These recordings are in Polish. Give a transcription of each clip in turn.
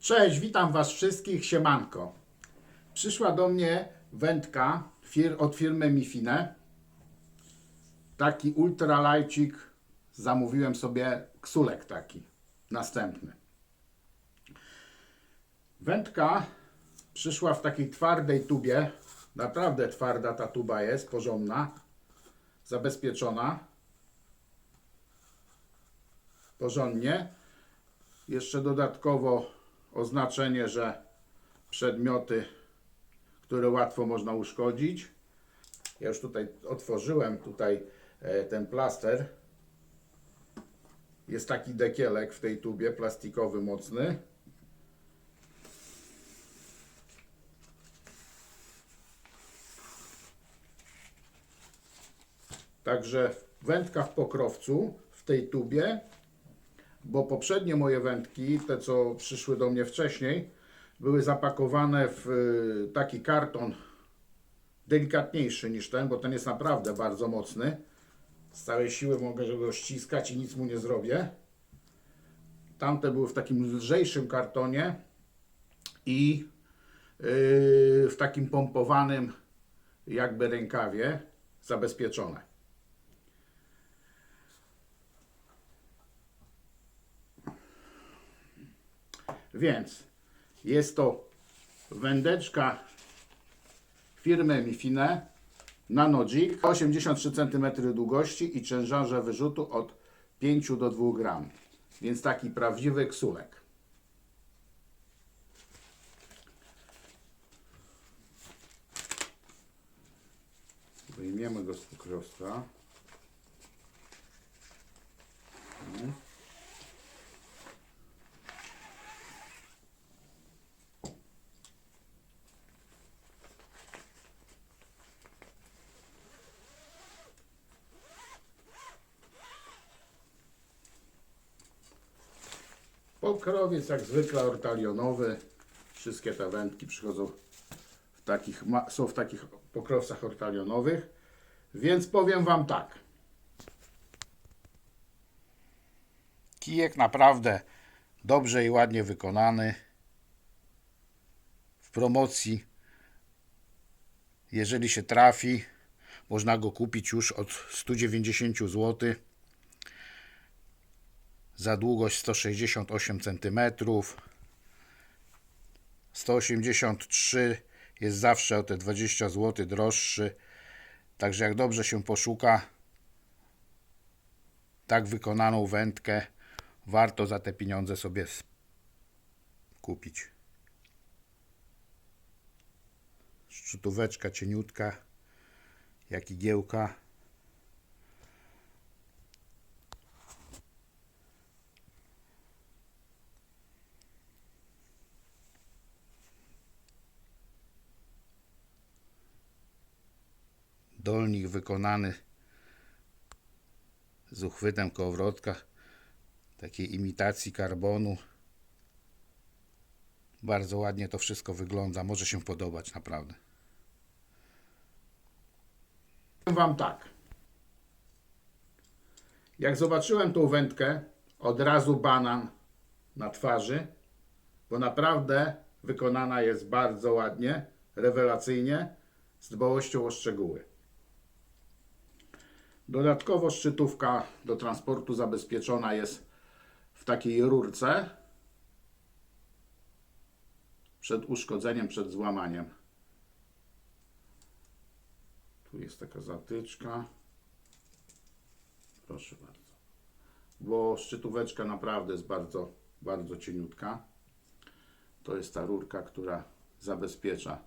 Cześć, witam Was wszystkich, siemanko. Przyszła do mnie wędka fir od firmy Mifine. Taki ultralajcik. Zamówiłem sobie ksulek taki, następny. Wędka przyszła w takiej twardej tubie. Naprawdę twarda ta tuba jest, porządna. Zabezpieczona. Porządnie. Jeszcze dodatkowo oznaczenie, że przedmioty, które łatwo można uszkodzić. Ja już tutaj otworzyłem tutaj e, ten plaster. Jest taki dekielek w tej tubie, plastikowy, mocny. Także wędka w pokrowcu w tej tubie bo poprzednie moje wędki, te co przyszły do mnie wcześniej, były zapakowane w y, taki karton delikatniejszy niż ten, bo ten jest naprawdę bardzo mocny. Z całej siły mogę go ściskać i nic mu nie zrobię. Tamte były w takim lżejszym kartonie i yy, w takim pompowanym jakby rękawie zabezpieczone. Więc jest to wędeczka firmy Mifine Nanodzik 83 cm długości i ciężarze wyrzutu od 5 do 2 gram. Więc taki prawdziwy ksulek. Wyjmiemy go z pokrowca. Pokrowiec jak zwykle ortalionowy. Wszystkie te wędki przychodzą w takich, są w takich pokrowcach ortalionowych. Więc powiem Wam tak. Kijek naprawdę dobrze i ładnie wykonany. W promocji, jeżeli się trafi, można go kupić już od 190 zł za długość 168 cm. 183 jest zawsze o te 20 zł droższy. Także jak dobrze się poszuka tak wykonaną wędkę, warto za te pieniądze sobie kupić. Szczutóweczka cieniutka, jak igiełka. Dolnik wykonany z uchwytem kołowrotka takiej imitacji karbonu. Bardzo ładnie to wszystko wygląda może się podobać naprawdę. Powiem wam tak. Jak zobaczyłem tą wędkę od razu banan na twarzy bo naprawdę wykonana jest bardzo ładnie rewelacyjnie z dbałością o szczegóły Dodatkowo szczytówka do transportu zabezpieczona jest w takiej rurce przed uszkodzeniem, przed złamaniem. Tu jest taka zatyczka. Proszę bardzo. Bo szczytóweczka naprawdę jest bardzo, bardzo cieniutka. To jest ta rurka, która zabezpiecza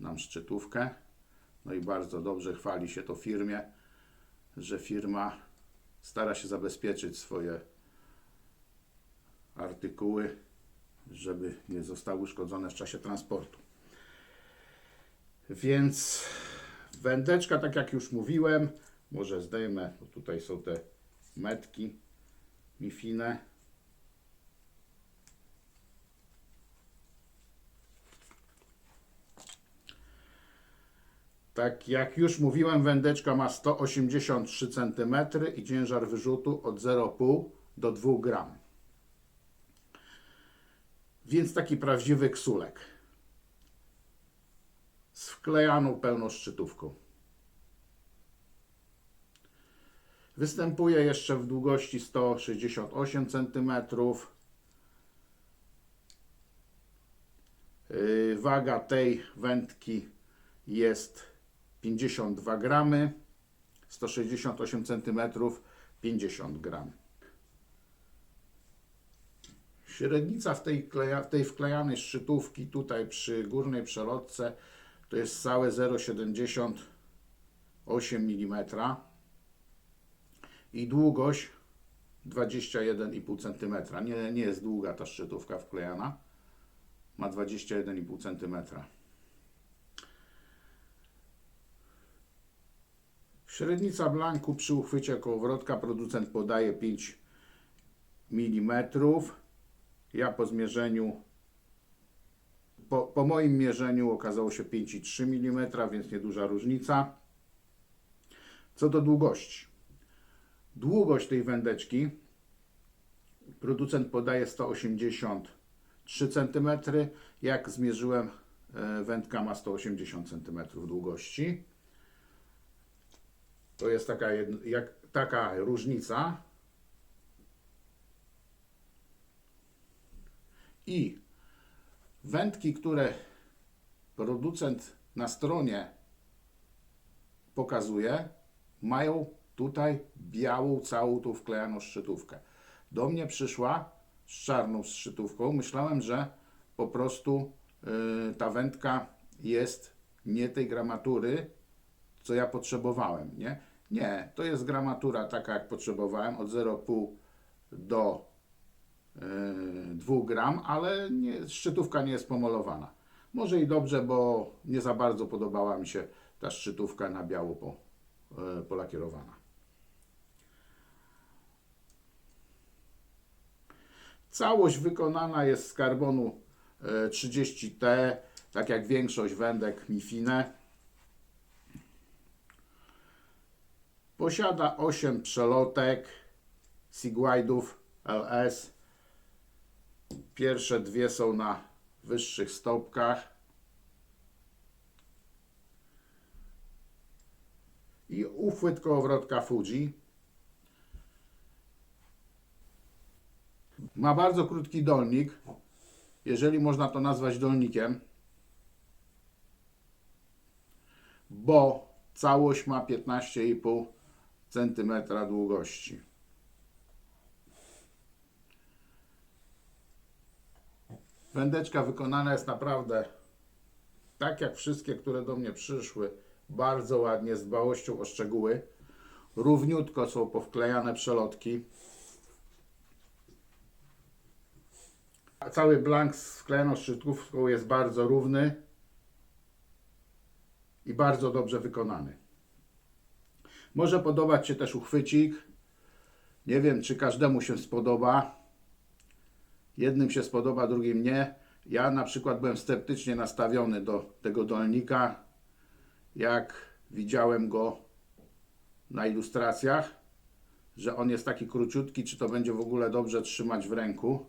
nam szczytówkę. No i bardzo dobrze chwali się to firmie że firma stara się zabezpieczyć swoje artykuły, żeby nie zostały uszkodzone w czasie transportu. Więc wędeczka, tak jak już mówiłem, może zdejmę, bo tutaj są te metki mifine. Tak jak już mówiłem, wędeczka ma 183 cm i ciężar wyrzutu od 0,5 do 2 gram. Więc taki prawdziwy ksulek. Z wklejaną pełną szczytówką. Występuje jeszcze w długości 168 cm. Yy, Waga tej wędki jest 52 gramy. 168 cm 50 gram. Średnica w tej, kleja, tej wklejanej szczytówki tutaj przy górnej przelotce to jest całe 0,78 mm i długość 21,5 cm. Nie, nie jest długa ta szczytówka wklejana. Ma 21,5 cm. Średnica blanku przy uchwycie kołowrotka producent podaje 5 mm. Ja po zmierzeniu, po, po moim mierzeniu okazało się 5,3 mm, więc nieduża różnica. Co do długości. Długość tej wędeczki producent podaje 183 cm. Jak zmierzyłem, e, wędka ma 180 cm długości. To jest taka, jak, taka różnica. I wędki, które producent na stronie pokazuje, mają tutaj białą, całą tą wklejaną szczytówkę. Do mnie przyszła z czarną szczytówką. Myślałem, że po prostu y, ta wędka jest nie tej gramatury, co ja potrzebowałem, nie? Nie, to jest gramatura taka, jak potrzebowałem, od 0,5 do yy, 2 gram, ale nie, szczytówka nie jest pomalowana. Może i dobrze, bo nie za bardzo podobała mi się ta szczytówka na biało po, yy, polakierowana. Całość wykonana jest z karbonu yy, 30T, tak jak większość wędek Mifine. Posiada 8 przelotek Sigwide'ów LS. Pierwsze dwie są na wyższych stopkach. I uchwyt kołowrotka Fuji. Ma bardzo krótki dolnik, jeżeli można to nazwać dolnikiem, bo całość ma 15,5 cm długości. Wędeczka wykonana jest naprawdę tak jak wszystkie, które do mnie przyszły, bardzo ładnie, z dbałością o szczegóły. Równiutko są powklejane przelotki. A cały blank z wklejoną szczytówką jest bardzo równy i bardzo dobrze wykonany. Może podobać się też uchwycik. Nie wiem, czy każdemu się spodoba. Jednym się spodoba, drugim nie. Ja na przykład byłem sceptycznie nastawiony do tego dolnika, jak widziałem go na ilustracjach, że on jest taki króciutki, czy to będzie w ogóle dobrze trzymać w ręku.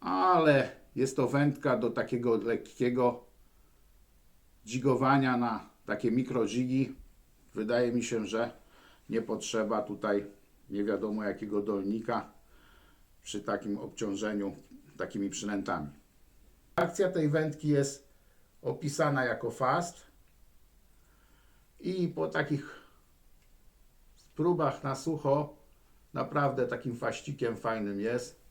Ale jest to wędka do takiego lekkiego dzigowania na takie mikrodzigi. Wydaje mi się, że nie potrzeba tutaj nie wiadomo jakiego dolnika przy takim obciążeniu takimi przynętami. Akcja tej wędki jest opisana jako fast i po takich próbach na sucho naprawdę takim faścikiem fajnym jest.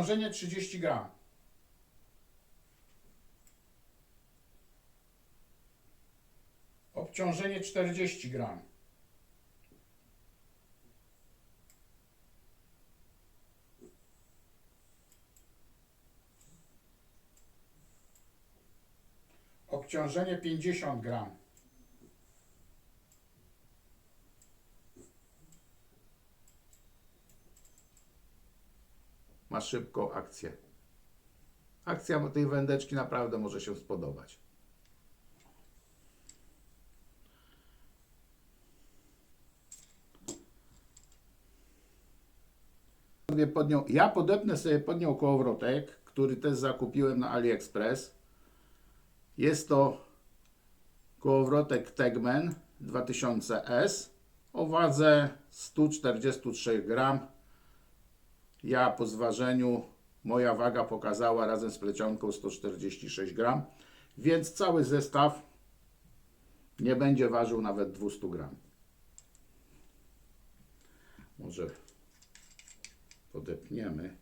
Obciążenie 30 gram. Obciążenie 40 gram. Obciążenie 50 gram. Ma szybką akcję. Akcja tej wędeczki naprawdę może się spodobać. Pod nią, ja podepnę sobie pod nią kołowrotek, który też zakupiłem na AliExpress. Jest to kołowrotek Tegman 2000S o wadze 143 gram. Ja po zważeniu, moja waga pokazała razem z plecionką 146 gram, więc cały zestaw nie będzie ważył nawet 200 gram. Może podepniemy.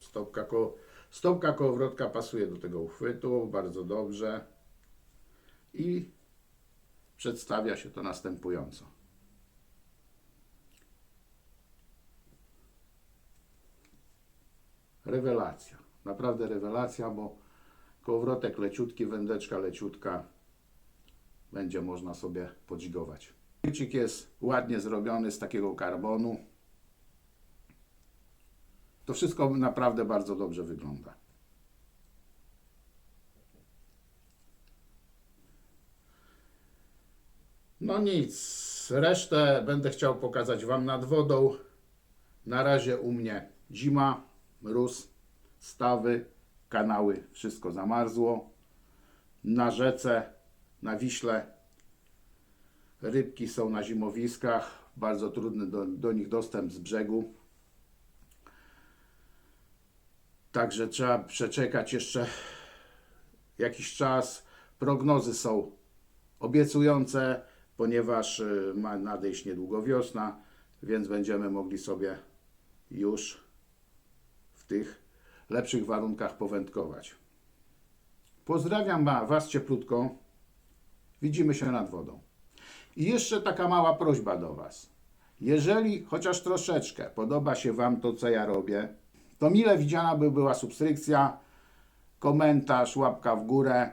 Stopka, ko stopka kołowrotka pasuje do tego uchwytu bardzo dobrze i przedstawia się to następująco. Rewelacja. Naprawdę rewelacja, bo kołowrotek leciutki, wędeczka leciutka. Będzie można sobie podźgować. Chwycik jest ładnie zrobiony z takiego karbonu. To wszystko naprawdę bardzo dobrze wygląda. No nic, resztę będę chciał pokazać Wam nad wodą. Na razie u mnie zima, mróz, stawy, kanały, wszystko zamarzło. Na rzece, na Wiśle rybki są na zimowiskach, bardzo trudny do, do nich dostęp z brzegu. Także trzeba przeczekać jeszcze jakiś czas. Prognozy są obiecujące, ponieważ y, ma nadejść niedługo wiosna, więc będziemy mogli sobie już w tych lepszych warunkach powędkować. Pozdrawiam wa- Was cieplutko. Widzimy się nad wodą. I jeszcze taka mała prośba do Was. Jeżeli chociaż troszeczkę podoba się Wam to, co ja robię, to mile widziana by była subskrypcja, komentarz, łapka w górę.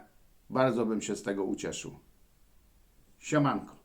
Bardzo bym się z tego ucieszył. Siemanko.